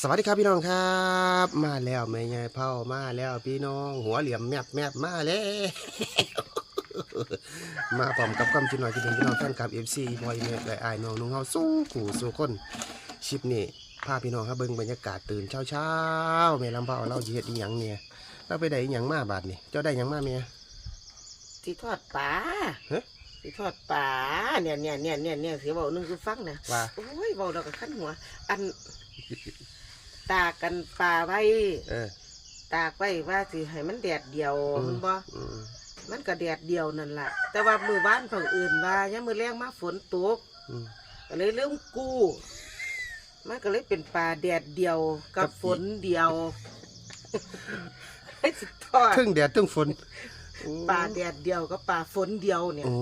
สวัสดีครับพี่น้องครับ มาแล้วแม่ยายเผามาแล้วพี่น้อง หัวเหลี่ยมแมบแมบมาแล้วมาพร้อมกับคำจุนหน่อยที่เป็นพี่น้องแฟนคลับเอฟซีบอยเมดและอายน้องนุ่งเฮาสู้ขู่สู้คนชิปนี่พาพี่น้องครับเบิ่งบรรยากาศตื่นเช้าเช้าๆแม่ลำเผาเราสิเฮ็ดอีหยังเนี่ยเราไปได้อีหยังมาบาดนี่เจ้าได้หยังมาเมียที่ทอดปลาฮะที่ทอดปลาเนี่ยเนี่ยเนี่ยเนี่ยเนี่ยสิบอกนึงคือฟังนะว่าโอ้ยบอกเราก็ขั้นหัว อัน ตากกันปลาไว้เออตากไว้ว่าสิให้มันแดดเดียวอืมมันบ่อืมมันก็แดดเดียวนั่นแหละแต่ว่ามือบ้านฝั่งอื่นว่ายังมือแรงมาฝนตกอืม ก็เลยเริ่มกู้ มันก็เลยเป็นปลาแดดเดียวกับฝนเดียวให้สุดทอดทึ่งแดดทึ่งฝนปลาแดดเดียวกับปลาฝนเดียวเนี่ยโอ้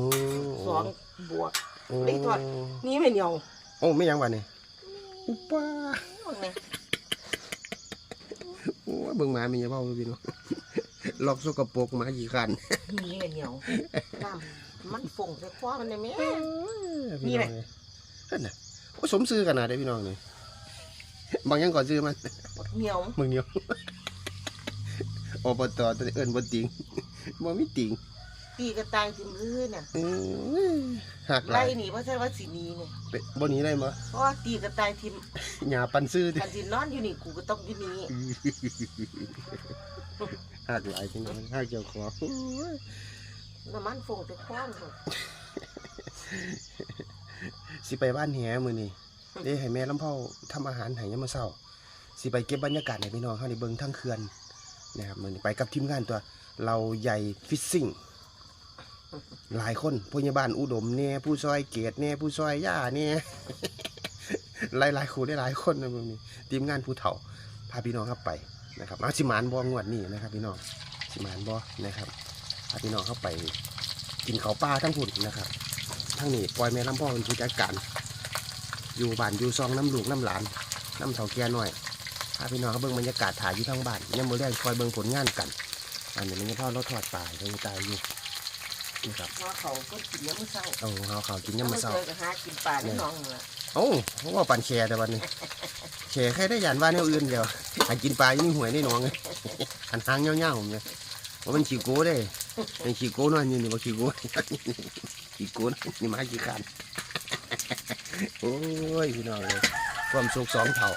สองบวกโอ้ไอ้ทอดนี่ไม่เหนียวโอ้ไม่หยังวะนี่อุป้าโอ้ย เบิ่งหมามีเฉพาะพี่น้องลอกสกปรกหมากี่คันนี่ไม่เหนียวน้ำมันฝงใส่คว้ามันได้ไหมพี่น้องเลยเฮ้ยน่ะโอ้ยสมซื้อขนาดได้พี่น้องนี่บางอยังก่อนซื้อมันเหนียวมึงเดียวอบตตัวเอิ้นบ่ติงบ่มีติง ตีกระต่ายสิมือเนี่ยเอ้ยหักหไล่ลายหนีเพราะใช่ว่าสีนี้เนี่ยเป็ดบ่หนี้ได้บ่เพราะว่าตีกระต่ายทิมหญ้าปันซื้อติกันสินอนอยู่นี่กูก็ต้องอยู่นี่หักหลายพี่น้องหักเจ้าของโอ้ยน้ำมันฝงใส่คว้ามันสิไปบ้านแหมื้อนี้เด้ให้แม่ลำเผาทำอาหารให้ยามมื้อเช้าสิไปเก็บบรรยากาศให้พี่น้องเขาในเบิงทั้งเขื่อนนะครับมือนี้ไปกับทีมงานตัว เราใหญ่ฟิชซิ่ง หลายคนพยาบาลอุดมเนี่ยผู้ซอยเกตเนี่ยผู้ซอยย่าเนี่ยหลายหลายๆครูได้หลายคนนะมึงนี้ทีมงานผู้เฒ่าพาพี่น้องเข้าไปนะครับมาสิมานบองวดนี้นะครับ พี่น้องสิมานบอนะครับพาพี่น้องเข้าไป กินเขาวปลาทั้งหุ่นนะครับทั้งนี้ปล่อยแม่ลำพ่อเป็นผู้จัดการอยู่บ้านอยู่ซองน้ำลูกน้ำหลานน้ำเถาแก่หน่อยพาพี่น้องเขาเบิ่งบรรยากาศถ่ายอยู่ทางบ้านยังมือแรกคอยเบิ่งผลงานกัน อันนี้มันจะพ่อรถทอดปลายยังตายอยู่ นะครับเพราะเขาก็กินน้ำมันเศร้าเอาเขาเขากินยังมาเศร้าเจอกับหากินปลาในหน้องเลยโอ้เพราะว่าปั่นแชร์แต่วันนี้แชร์แค่ได้ยันว่าแนวอื่นเดียวหากินปลายังมีหวยในหนองเลยหันทางเงี้ยวๆผมเลยว่ามันขี้โก้ได้เป็นขี้โก้น้อยนี่นี่ว่าขี้โก้ขี้โก้นี่มาขี้ขันโอ้ยพี่น้องเลยความสุขสองเท่า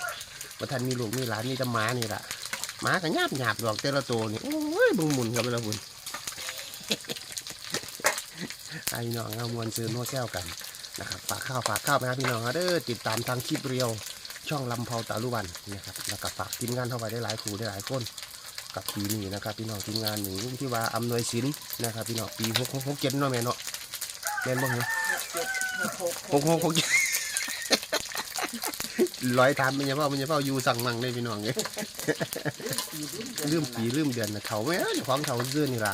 ว่าท่านมีลูกมีหลานมีแต่หม้านี่แหละหมาก็หยาบหยาบๆดอกแต่ละตัวนี่โอ้ยเบึงหมุนครับเวลาบุญ ไอ้น้องเอามวนซื้อโน้ตแซวกันนะครับฝากข้าวฝากข้าวไปนะพี่น้องครับเด้อติดตามทางคลิปเรียวช่องลำเพาตาลุวันนะครับแล้วก็ฝากทีมงานเข้าไปได้หลายครูได้หลายคนกับปีนี้นะครับ พี่น้องทีมงานหนึ่งที่ว่าอำนวยศิลป์นะครับพี่น้องปีหกหกหกเจ็ดเนาะแม่เนาะแม่นบ่เหรอเจ็ดหกหกหกหกเจ็ดร้อยทานมันยังเฝ้ามันยังเฝ้าอยู่สั่งมังเลยพี่น้องเนี่ยลืมปีลืมเดือนนะเขาแม่เจ้าของเขาเดือนนี่ล่ะ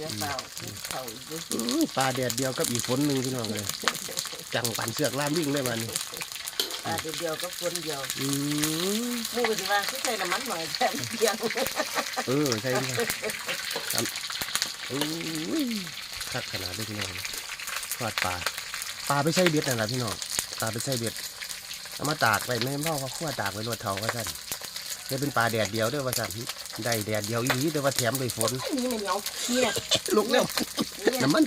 เยอะเปล่าเขาเยอะอื้อปลาแดดเดียวกับอีกฝนหนึ่งพี่น้องเลยจังปั่นเสือกล่ามวิ่งเลยมันนี่ปลาเดียวก็คนเดียวอืมมูก็จะว่าคือใส่น้ำมันหน่อยแค่เพียงเออใช่พี่น้องครับอุ้ยคักขนาดเลยพี่น้องทอดปลาปลาไปใส่เบ็ดนั่นแหละพี่น้องปลาไปใส่เบ็ดเอามาตากไปแม่พ่อเขาขั้วตากไว้รวดเท่าว่าสั่น นี่เป็นปลาแดดเดียวเด้อว่าสั่นได้แดดเดียวอีหลีเด้อว่าแถมด้วยฝนอันนี้ไม่เหนียวเนี่ยลุกแล้วเนี่ยน้ำมัน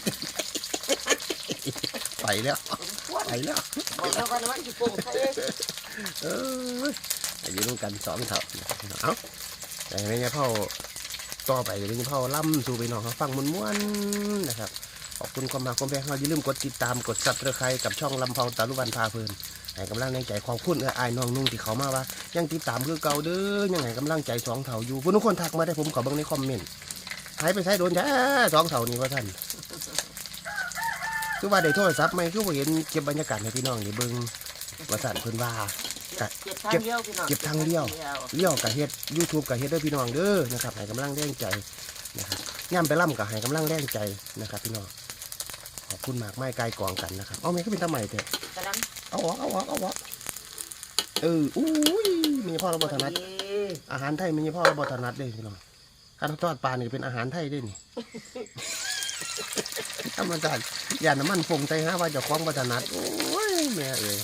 ไปแล้วพวดไปแล้วบอกแล้วว่าน้ำมันที่ปรุงใส่เอออายุร่วมกันสองเท่าเอ้าแต่ไม่ใช่พ่อต่อไปเดี๋ยวไม่ใช่พ่อล่ำสู่ไปน้องเขาฟังมวนๆนะครับขอบคุณความมาความแพงเราอย่าลืมกดติดตามกดซับสไครต์กับช่องลำเพาตาลุวันพาเพลิน ให้กำลังใจขอบคุณเอออายน้องนุ่งที่เขามาว่า ยังติดตามคือเก่าเด้อยังไงกำลังใจสองเท่าอยู่ผู้ทุกคนทักมาได้ผมขอเบิ่งในคอมเมนต์หายไปใช้โดนแท้สองเท่านี้ว่าท่านคือว่าได้โทรศัพท์ไหมคือว่าเห็นเก็บบรรยากาศให้พี่น้องได้เบิ่งว่าสั่นเพิ่นว่า เก็บทางเดียวพี่น้องเก็บทางเดียว เลี้ยวกับเฮ็ดยูทูบกับเฮ็ดด้วยพี่น้องเด้อนะครับให้กำลังแรงใจนะครับย่ำไปล่ำกับให้กำลังแรงใจนะครับพี่น้อง ขอบคุณมากไม้กายกองกันนะครับเอาแม่ก็เป็นตาใหม่เถอะกำลังเอาออกเอาออกเอาออกเอออุ้ยมีพ่อเราบถนัดอาหารไทยมีพ่อเราบถนัดเด้พี่น้องการทอดปลานี่เป็นอาหารไทยเด้นี่ธรรมชาติอย่าน้ำมันฟงใจฮะว่าเจะคล้าของบถนัดโอ้ยแม่เอ้ย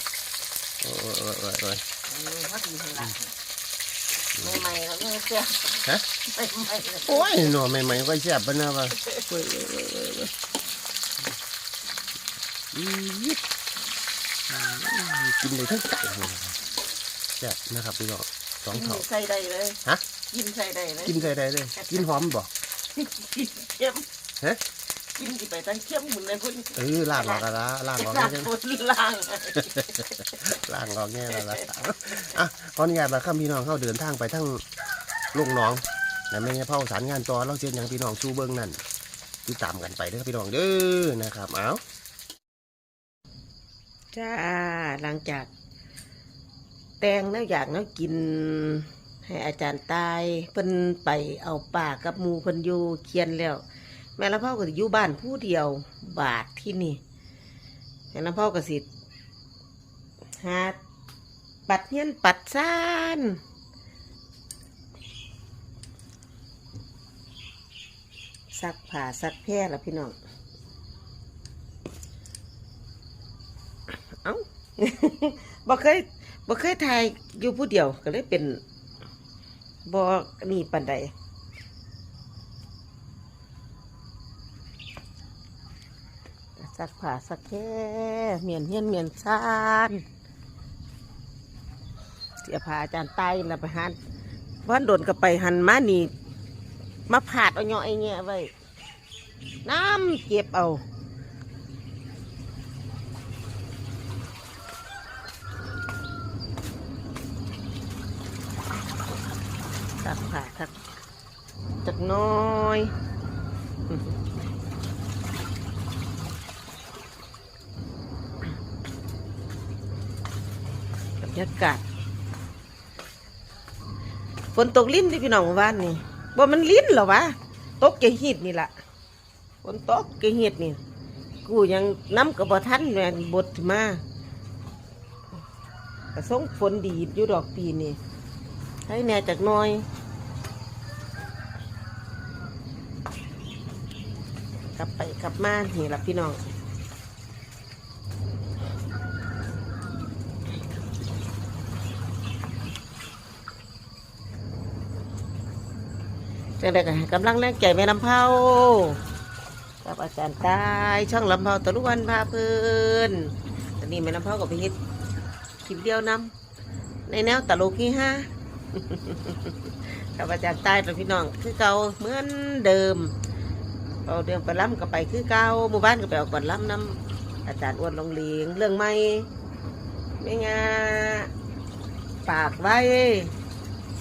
โอ้ยโอ้ยโอ้ยโอ้ยอืมพอดีหั่นล่ะใหม่ๆแล้วเนี่ยเสียฮะใหม่ๆแล้วโอ้ยหน่อใหม่ๆก็แซ่บปะนะว่าเว้ ยเว้ยเว้ยเว้ยเว้ยอี๊ดอืมกินเลยทั้งไก่เลยนะครับแซ่บนะครับพี่น้องสองเท่า ใส่ได้เลยฮะ กินใส่ได้เลยกินใส่ได้เลยกินหอมบ่ กินเข้มฮะ กินกี่ไปตั้งเข้มหมุนเลยคุณเออล่างออกกันละล่างออกล้าแง่งคนล้างล่างออกแง่แล้วละอะขออนุญาตมาข้ามพี่น้องเข้าเดินทางไปทั้งลุงน้องนะไม่ใช่เผาสารงานต่อเราเชียนอย่างพี่น้องชูเบิ้งนั่นติดตามกันไปเด้อพี่น้องเด้อนะครับเอา จ้าหลังจาก แตงแล้วอยากแล้วกิน ให้อาจารย์ตายเพิ่นไปเอาป่ากับมูเพิ่นอยู่เคียนแล้ว แม่ละพ่อก็อยู่บ้านผู้เดียวบาทที่นี่แม่ละพ่อก็สิหาปัดเฮียนปัดซ่านซักผ้าซักแพร่ละพี่น้อง เอ้า บ่เคยบ่เคยถ่ายอยู่ผู้เดียวก็เลยเป็นบ่นี่ปานใดซักผ้าซักแค่เมียนเฮียนเมียนซานเสียผ้าอาจารย์ตายล้วไปหันวันโดนก็ไปหันมานี่มาผาดเอาเนาะไอเงี้ยไว้น้ำเก็บเอา สักผ่าสักจักห น้อยบรรยากาศฝนตกลิ้นที่พี่น้องเมื่อวานนี่บ่มันลิ้นเหรอวะตกเกหิดนี่ล่ะฝนตกเกหิดนี่กูยังน้ำกับบ่ทันแม่นบดมากระส่งฝนดีอยู่ดอกปีนี่ให้แน่จากน้อย ลับไปกลับมานี่ละพี่น้องจังได้กันกำลังแรงใจแม่ลำเผากับอาจารย์ตายช่องลำเผาตะลุวันพาเพลินตอนนี้แม่ลำเผาก็ไปเฮ็ดคลิปเดียวนำในแนวตะลุกนี่ฮะกับอาจารย์ใต้เป็นพี่น้องคือเก่าเหมือนเดิม เอาเดิมไปล้ำก็ไปคือเก่าหมู่บ้านก็ไปเอาก่อนล้ำน้ำอาจารย์อ้วนลงเลียงเรื่องไม่ไม่งาปากไว้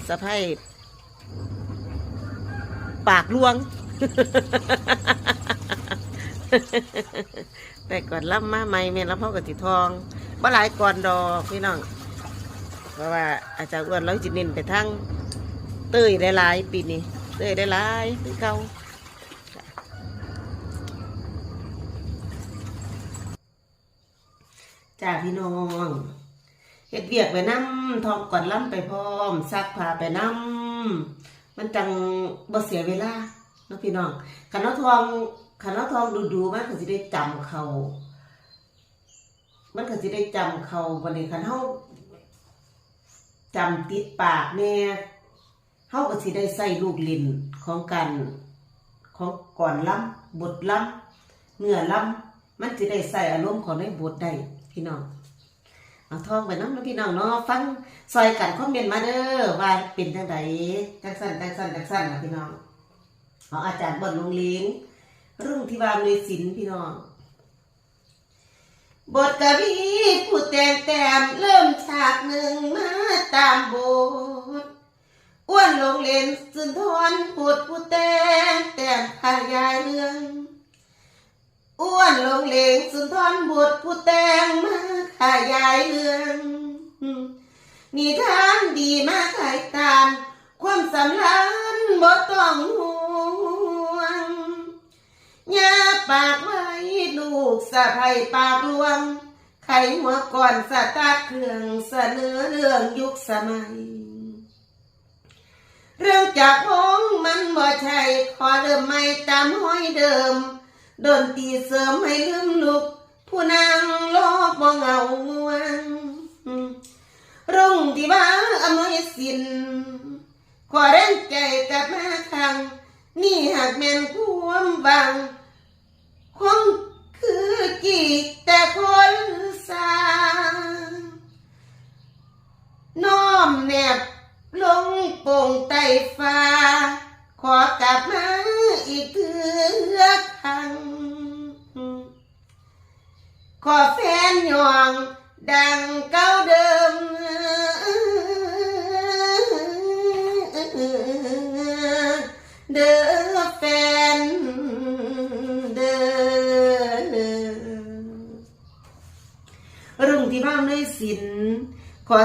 สะพายปากลวง แต่ก่อนล้ำมาไม่เมนแล้วพ่อกับจิทองบ่หลายก่อนดอกพี่น้อง เพราะว่าอาจารย์อ้วนเราจะเน้นไปทางเตยได้หลายปีนี้เตยได้หลายคือเก่า จ้าพี่น้องเฮ็ดเวียกไปน้ำทองก่อนล้ำไปพร้อมซักผ้าไปน้ำมันจังบ่เสียเวลาเนาะพี่น้องขันเอาทองขันเอาทองดูๆมันก็สิได้จำเขา มันก็สิได้จำเขาวันนี้ขันเฮาจำติดปากแน่เฮาก็สิได้ใส่ลูกลิ้นของกันของก่อนล้ำบทล้ำเนื้อล้ำมันสิได้ใส่อารมณ์ของในบทได้ พี่น้องเอาทองไปน้ำนะพี่น้องเนาะฟังซอยกันคอมเมนต์มาเด้อว่าเป็นจังไดจังสั่นจังสั่นจังสั่นนะพี่น้องเอาอาจารย์บนลงเลี้ยงรุ่งที่วามในศิลพี่น้องบทกวีผู้แต่งแต้มเริ่มฉากหนึ่งมาตามบทอ้วนลงเลนสุนทรพูดผู้แต่งแต้มขยายเรื่อง อ้วนลงเล่นสุนทรบทผู้แต่งมาขยายเรืองนิทานดีมาขายตามความสำคัญบ่ต้องห่วงยาปากไว้ลูกสะไพยปากลวง ไขหัวก่อนสะตาร์ทเครื่องเสนอเรื่องยุคสมัย เรื่องจากห้องมันบ่ใช่ขอเดิมไม่ตามห้อยเดิม ดนตรีเสริมให้ลืมลุก ผู้นางลอบบ่เหงาง่วงรุ่งที่ว่าอำนวยสินขอแรงใจกลับมาครั้งนี่หากแม่นความหวังคงคือกี่แต่คนสร้างน้อมแนบลงโป่งไต้ฟ้า ขอกลับมาอีกเถือครั้งขอแฟนยองดังเก่าเดิมเด้อแฟนเด้อรุ่งที่บ้านด้วยสินขอ